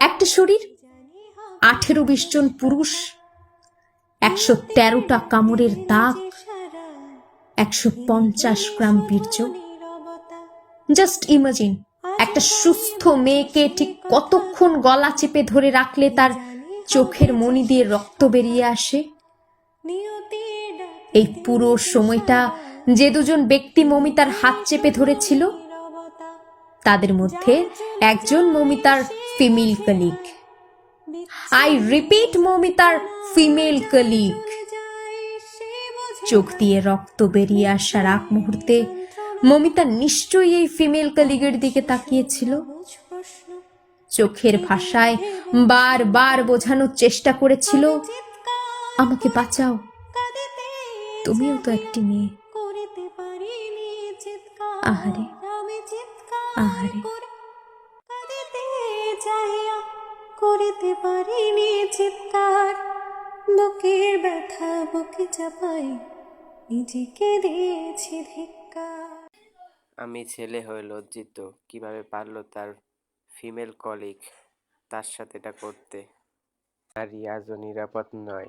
একটা শরীর? আঠেরো বিশ জন পুরুষ, একশো তেরোটা কামড়ের দাগ, একশো পঞ্চাশ গ্রাম বীর্য। জাস্ট ইমাজিন একটা সুস্থ মেয়েকে ঠিক কতক্ষণ গলা চেপে ধরে রাখলে তার চোখের মনি দিয়ে রক্ত বেরিয়ে আসে? এই পুরো সময়টা যে দুজন ব্যক্তি মমিতার হাত চেপে ধরেছিল তাদের মধ্যে একজন মমিতার ফিমেল কলিগ আই রিপিট মমিতার ফিমেল কলিগ চোখ দিয়ে রক্ত বেরিয়ে আসার আগ মুহূর্তে মমিতা নিশ্চয়ই এই ফিমেল কলিগের দিকে তাকিয়েছিল। চোখের ভাষায় বারবার বোঝানোর চেষ্টা করেছিল, আমাকে বাঁচাও। তুমিও তো একটি মেয়ে। আহারে। আহারে। করে করিতে পারিনি চিৎকার বুকের ব্যথা বুকে চাপাই নিজেকে দিয়েছি ধিক্কার। আমি ছেলে হয়ে লজ্জিত কীভাবে পারল তার ফিমেল কলিগ তার সাথে এটা করতে? নারী আজও নিরাপদ নয়।